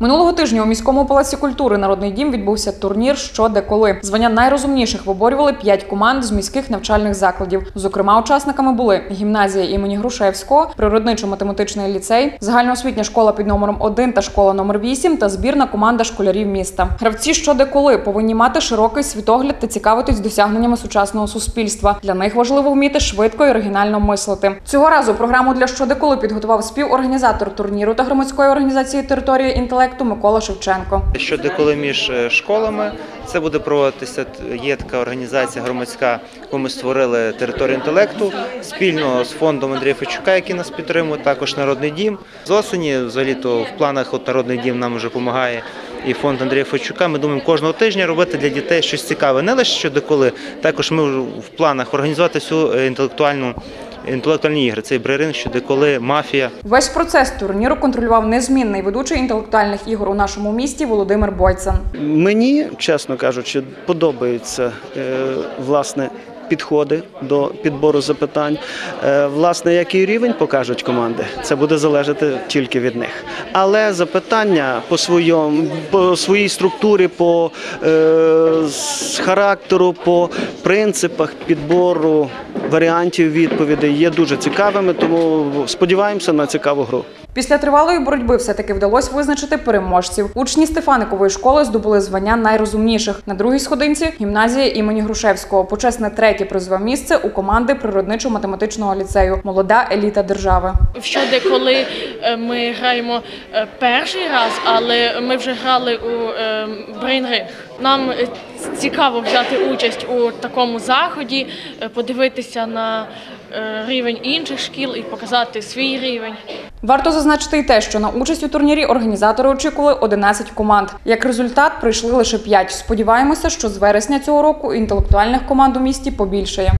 Минулого тижня у міському палаці культури Народний дім відбувся турнір Що де коли. Звання найрозумніших виборювали п'ять команд з міських навчальних закладів. Зокрема, учасниками були гімназія імені Грушевського, природничо-математичний ліцей, загальноосвітня школа під номером 1 та школа номер 8 та збірна команда школярів міста. Гравці що де коли повинні мати широкий світогляд та цікавитись досягненнями сучасного суспільства. Для них важливо вміти швидко і оригінально мислити. Цього разу програму для що де коли підготував співорганізатор турніру та громадської організації Територія інтелекту Микола Шевченко. Що деколи між е, школами це буде проводитися. Є така організація громадська, яку ми створили територію інтелекту спільно з фондом Андрія Фечука, який нас підтримує, також народний дім. З осені, взагалі, то в планах от народний дім нам вже допомагає. І фонд Андрія Фечука. Ми думаємо кожного тижня робити для дітей щось цікаве. Не лише що деколи. Також ми в планах організувати всю е, інтелектуальну інтелектуальні ігри. Це бреринг, що деколи мафія. Весь процес турніру контролював незмінний ведучий інтелектуальних ігор у нашому місті Володимир Бойцан. Мені, чесно кажучи, подобаються е, власне. Підходи до підбору запитань, Е, власне, який рівень покажуть команди, це буде залежати тільки від них. Але запитання по своєму, по своїй структурі, по е, характеру, по принципах підбору варіантів відповідей є дуже цікавими. Тому сподіваємося на цікаву гру. Після тривалої боротьби все-таки вдалося визначити переможців. Учні Стефаникової школи здобули звання найрозумніших. На другій сходинці гімназія імені Грушевського. Почесне третє призове місце у команди природничо-математичного ліцею. Молода еліта держави. Щоди, коли е, ми граємо е, перший раз, але ми вже грали у брейнринг. Нам е, цікаво взяти участь у такому заході, е, подивитися на е, рівень інших шкіл і показати свій рівень. Варто зазначити і те, що на участь у турнірі організатори очікували 11 команд. Як результат, прийшли лише 5. Сподіваємося, що з вересня цього року інтелектуальних команд у місті побільшає.